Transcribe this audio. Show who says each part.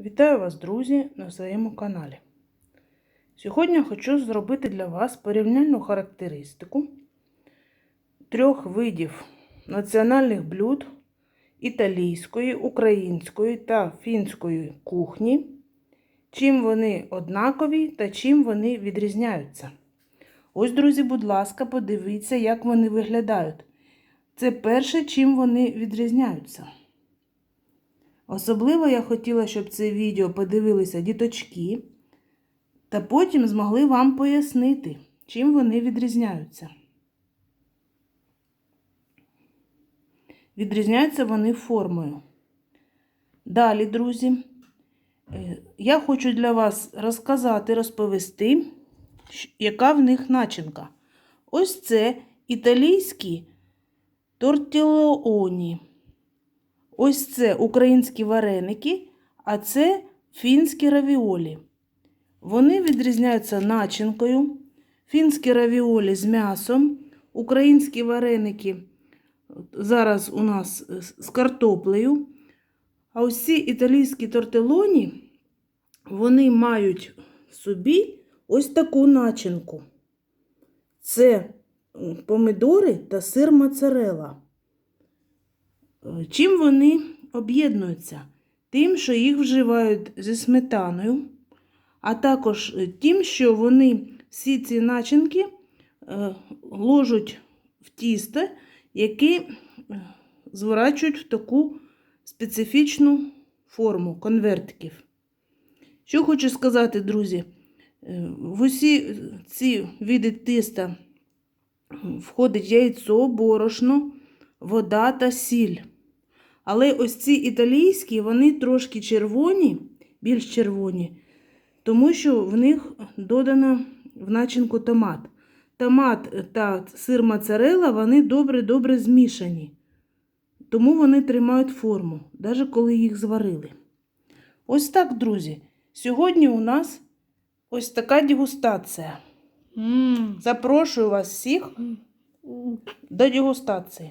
Speaker 1: Вітаю вас, друзі, на своєму каналі. Сьогодні хочу зробити для вас порівняльну характеристику трьох видів національних блюд італійської, української та фінської кухні, чим вони однакові та чим вони відрізняються. Ось, друзі, будь ласка, подивіться, як вони виглядають. Це перше, чим вони відрізняються. Особливо я хотіла, щоб це відео подивилися діточки, та потім змогли вам пояснити, чим вони відрізняються. Відрізняються вони формою. Далі, друзі, е, я хочу для вас розказати, розповісти, яка в них начинка. Ось це італійські тортілооні. Ось це українські вареники, а це фінські равіолі. Вони відрізняються начинкою. Фінські равіолі з м'ясом, українські вареники зараз у нас з картоплею. А ось ці італійські тортелоні, вони мають в собі ось таку начинку. Це помидори та сир моцарелла. Чим вони об'єднуються? Тим, що їх вживають зі сметаною, а також е, тим, що вони всі ці начинки е, ложуть в тісто, яке е, зворачують в таку специфічну форму конвертиків. Що хочу сказати, друзі, в усі ці види тіста входить яйцо, борошно, вода та сіль. Але ось ці італійські, вони трошки червоні, більш червоні, тому що в них додано в начинку томат. Томат та сир моцарелла, вони добре-добре змішані. Тому вони тримають форму, навіть коли їх зварили. Ось так, друзі. Сьогодні у нас ось така дегустація.
Speaker 2: М.
Speaker 1: Запрошую вас всіх до дегустації.